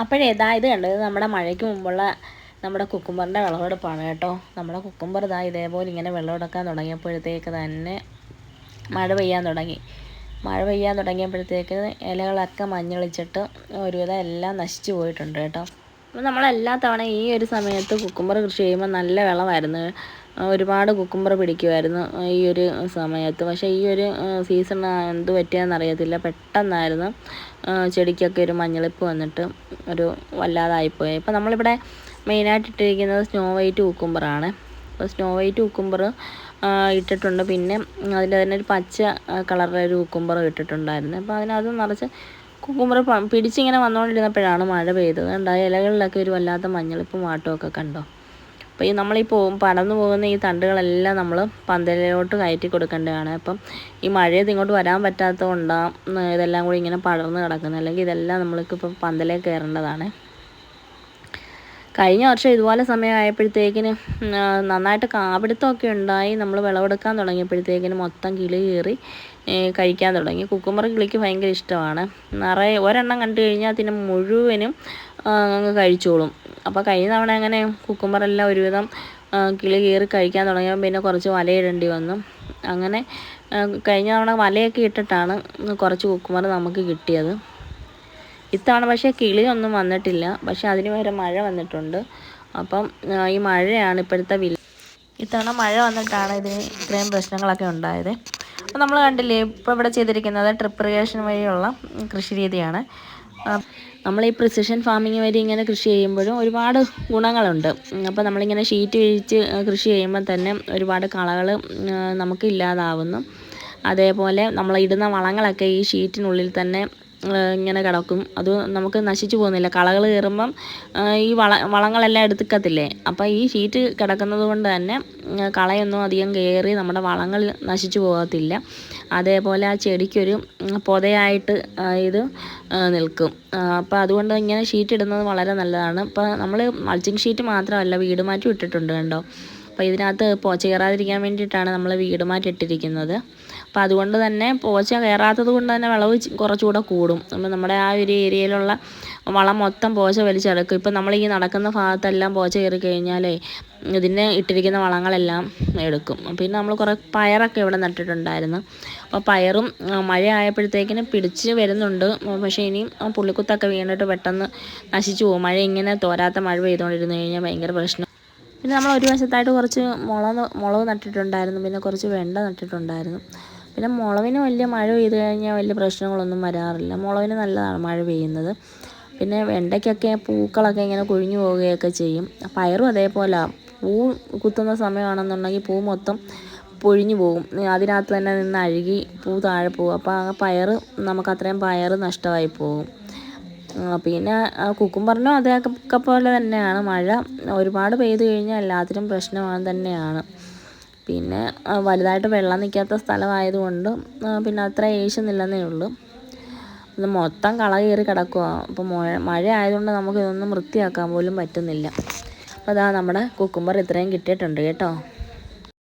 അപ്പോഴേ ഇതാ ഇത് കണ്ടത് നമ്മുടെ മഴയ്ക്ക് മുമ്പുള്ള നമ്മുടെ കുക്കുംബറിന്റെ വിളവെടുപ്പാണ് കേട്ടോ. നമ്മുടെ കുക്കുംബർ ഇതാ ഇതേപോലെ ഇങ്ങനെ വിളവെടുക്കാൻ തുടങ്ങിയപ്പോഴത്തേക്ക് തന്നെ മഴ പെയ്യാൻ തുടങ്ങി. മഴ പെയ്യാൻ തുടങ്ങിയപ്പോഴത്തേക്ക് ഇലകളൊക്കെ മഞ്ഞളിച്ചിട്ട് ഒരുവിധം എല്ലാം നശിച്ചു പോയിട്ടുണ്ട് കേട്ടോ. അപ്പോൾ നമ്മളെല്ലാ തവണ ഈ ഒരു സമയത്ത് കുക്കുംബർ കൃഷി ചെയ്യുമ്പോൾ നല്ല വിളവായിരുന്നു ഒരുപാട് കുക്കുംബർ പിടിക്കുമായിരുന്നു ഈ ഒരു സമയത്ത്. പക്ഷേ ഈ ഒരു സീസൺ എന്ത് പറ്റിയാന്ന് അറിയത്തില്ല. പെട്ടെന്നായിരുന്നു ചെടിക്കൊക്കെ ഒരു മഞ്ഞളിപ്പ് വന്നിട്ട് ഒരു വല്ലാതായിപ്പോയി. ഇപ്പോൾ നമ്മളിവിടെ മെയിനായിട്ട് ഇട്ടിരിക്കുന്നത് സ്നോ വൈറ്റ് കുക്കുംബറാണ് അപ്പോൾ സ്നോ വൈറ്റ് കുക്കുംബർ ഇട്ടിട്ടുണ്ട്. പിന്നെ അതിന്റെ തന്നെ ഒരു പച്ച കളറിലൊരു കുക്കുംബർ ഇട്ടിട്ടുണ്ടായിരുന്നു. അപ്പോൾ അതിനകത്ത് നിറച്ച് കുക്കുംബർ പിടിച്ചിങ്ങനെ വന്നുകൊണ്ടിരുന്നപ്പോഴാണ് മഴ പെയ്തത്. കണ്ടോ ഇലകളിലൊക്കെ ഒരു വല്ലാത്ത മഞ്ഞളിപ്പും വാട്ടമൊക്കെ കണ്ടോ? അപ്പോൾ ഈ നമ്മളീ പോകും പടന്നു പോകുന്ന ഈ തണ്ടുകളെല്ലാം നമ്മൾ പന്തലിലോട്ട് കയറ്റി കൊടുക്കേണ്ടതാണ്. അപ്പം ഈ മഴയത് ഇങ്ങോട്ട് വരാൻ പറ്റാത്തത് കൊണ്ടാണ് ഇതെല്ലാം കൂടി ഇങ്ങനെ പടർന്ന് കിടക്കുന്നത്. അല്ലെങ്കിൽ ഇതെല്ലാം നമ്മൾക്ക് ഇപ്പം പന്തലേ കയറേണ്ടതാണ്. കഴിഞ്ഞ വർഷം ഇതുപോലെ സമയമായപ്പോഴത്തേക്കിന് നന്നായിട്ട് കാപിടുത്തമൊക്കെ ഉണ്ടായി. നമ്മൾ വിളവെടുക്കാൻ തുടങ്ങിയപ്പോഴത്തേക്കിന് മൊത്തം കിളി കയറി കഴിക്കാൻ തുടങ്ങി. കുക്കുമ്പർ കിളിക്ക് ഭയങ്കര ഇഷ്ടമാണ്. നിറയെ ഒരെണ്ണം കണ്ടു കഴിഞ്ഞാൽ അതിന് മുഴുവനും അങ്ങ് കഴിച്ചോളും. അപ്പോൾ കഴിഞ്ഞ തവണ അങ്ങനെ കുക്കുമ്പറെല്ലാം ഒരുവിധം കിളി കയറി കഴിക്കാൻ തുടങ്ങിയപ്പോൾ പിന്നെ കുറച്ച് വലയിടേണ്ടി വന്നു. അങ്ങനെ കഴിഞ്ഞ തവണ വലയൊക്കെ ഇട്ടിട്ടാണ് കുറച്ച് കുക്കുമ്പർ നമുക്ക് കിട്ടിയത്. ഇത്തവണ പക്ഷേ കിളിയൊന്നും വന്നിട്ടില്ല. പക്ഷേ അതിന് പകരം മഴ വന്നിട്ടുണ്ട്. അപ്പം ഈ മഴയാണ് ഇപ്പോഴത്തെ വില. ഇത്തവണ മഴ വന്നിട്ടാണ് ഇതിന് ഇത്രയും പ്രശ്നങ്ങളൊക്കെ ഉണ്ടായത്. അപ്പോൾ നമ്മൾ കണ്ടില്ലേ ഇപ്പോൾ ഇവിടെ ചെയ്തിരിക്കുന്നത് ട്രിപ്പ് വഴിയുള്ള കൃഷി രീതിയാണ്. നമ്മൾ ഈ പ്രിസിഷൻ ഫാമിങ് വഴി ഇങ്ങനെ കൃഷി ചെയ്യുമ്പോഴും ഒരുപാട് ഗുണങ്ങളുണ്ട്. അപ്പോൾ നമ്മളിങ്ങനെ ഷീറ്റ് വിരിച്ച് കൃഷി ചെയ്യുമ്പോൾ തന്നെ ഒരുപാട് കളകൾ നമുക്ക് ഇല്ലാതാവുന്നു. അതേപോലെ നമ്മൾ ഇടുന്ന വളങ്ങളൊക്കെ ഈ ഷീറ്റിനുള്ളിൽ തന്നെ ഇങ്ങനെ കിടക്കും. അത് നമുക്ക് നശിച്ചു പോകുന്നില്ല. കളകൾ കയറുമ്പം ഈ വള വളങ്ങളെല്ലാം എടുത്തിക്കത്തില്ലേ? അപ്പോൾ ഈ ഷീറ്റ് കിടക്കുന്നത് കൊണ്ട് തന്നെ കളയൊന്നും അധികം കയറി നമ്മുടെ വളങ്ങൾ നശിച്ചു പോകത്തില്ല. അതേപോലെ ആ ചെടിക്കൊരു പൊതയായിട്ട് ഇത് നിൽക്കും. അപ്പോൾ അതുകൊണ്ട് ഇങ്ങനെ ഷീറ്റ് ഇടുന്നത് വളരെ നല്ലതാണ്. ഇപ്പോൾ നമ്മൾ മൾച്ചിങ് ഷീറ്റ് മാത്രമല്ല വീട് മാറ്റി ഇട്ടിട്ടുണ്ട് കണ്ടോ? അപ്പോൾ ഇതിനകത്ത് പോച്ച കയറാതിരിക്കാൻ വേണ്ടിയിട്ടാണ് നമ്മൾ വീട് മാറ്റിട്ടിരിക്കുന്നത് അപ്പോൾ അതുകൊണ്ട് തന്നെ പോച്ച കയറാത്തത് കൊണ്ട് തന്നെ വിളവ് കുറച്ചുകൂടെ കൂടും. അപ്പോൾ നമ്മുടെ ആ ഒരു ഏരിയയിലുള്ള വളം മൊത്തം പോച്ച വലിച്ചെടുക്കും. ഇപ്പം നമ്മൾ ഈ നടക്കുന്ന ഭാഗത്തെല്ലാം പോച്ച കയറി കഴിഞ്ഞാലേ ഇതിന് ഇട്ടിരിക്കുന്ന വളങ്ങളെല്ലാം എടുക്കും. പിന്നെ നമ്മൾ കുറേ പയറൊക്കെ ഇവിടെ നട്ടിട്ടുണ്ടായിരുന്നു. അപ്പോൾ പയറും മഴ ആയപ്പോഴത്തേക്കിന് പിടിച്ച് വരുന്നുണ്ട്. പക്ഷേ ഇനിയും പുള്ളിക്കുത്തൊക്കെ വീണിട്ട് പെട്ടെന്ന് നശിച്ചു പോകും. മഴ ഇങ്ങനെ തോരാത്ത മഴ പെയ്തുകൊണ്ടിരുന്നു കഴിഞ്ഞാൽ ഭയങ്കര പ്രശ്നം. പിന്നെ നമ്മൾ ഒരു വശത്തായിട്ട് കുറച്ച് മുളക് മുളക് നട്ടിട്ടുണ്ടായിരുന്നു. പിന്നെ കുറച്ച് വെണ്ട നട്ടിട്ടുണ്ടായിരുന്നു. പിന്നെ മുളവിന് വലിയ മഴ പെയ്ത് കഴിഞ്ഞാൽ വലിയ പ്രശ്നങ്ങളൊന്നും വരാറില്ല. മുളവിന് നല്ലതാണ് മഴ പെയ്യുന്നത്. പിന്നെ വെണ്ടയ്ക്കൊക്കെ പൂക്കളൊക്കെ ഇങ്ങനെ കൊഴിഞ്ഞു പോവുകയൊക്കെ ചെയ്യും. പയറും അതേപോലെ പൂ കുത്തുന്ന സമയമാണെന്നുണ്ടെങ്കിൽ പൂ മൊത്തം പൊഴിഞ്ഞു പോകും. അതിനകത്ത് തന്നെ നിന്ന് അഴുകി പൂ താഴെ പോകും. അപ്പോൾ ആ പയർ നമുക്കത്രയും പയറ് നഷ്ടമായി പോകും. പിന്നെ കുക്കുംബറിനും അതൊക്കെ പോലെ തന്നെയാണ്. മഴ ഒരുപാട് പെയ്ത് കഴിഞ്ഞാൽ എല്ലാത്തിനും പ്രശ്നമാണ് തന്നെയാണ്. പിന്നെ വലുതായിട്ട് വെള്ളം നിൽക്കാത്ത സ്ഥലമായതുകൊണ്ട് പിന്നെ അത്ര ഏശുന്നില്ലെന്നേ ഉള്ളൂ. ഇത് മൊത്തം കള കയറി കിടക്കുക അപ്പോൾ മഴ ആയതുകൊണ്ട് നമുക്ക് ഇതൊന്നും വൃത്തിയാക്കാൻ പോലും പറ്റുന്നില്ല. അപ്പോൾ അതാ നമ്മുടെ കുക്കുംബർ ഇത്രയും കിട്ടിയിട്ടുണ്ട് കേട്ടോ.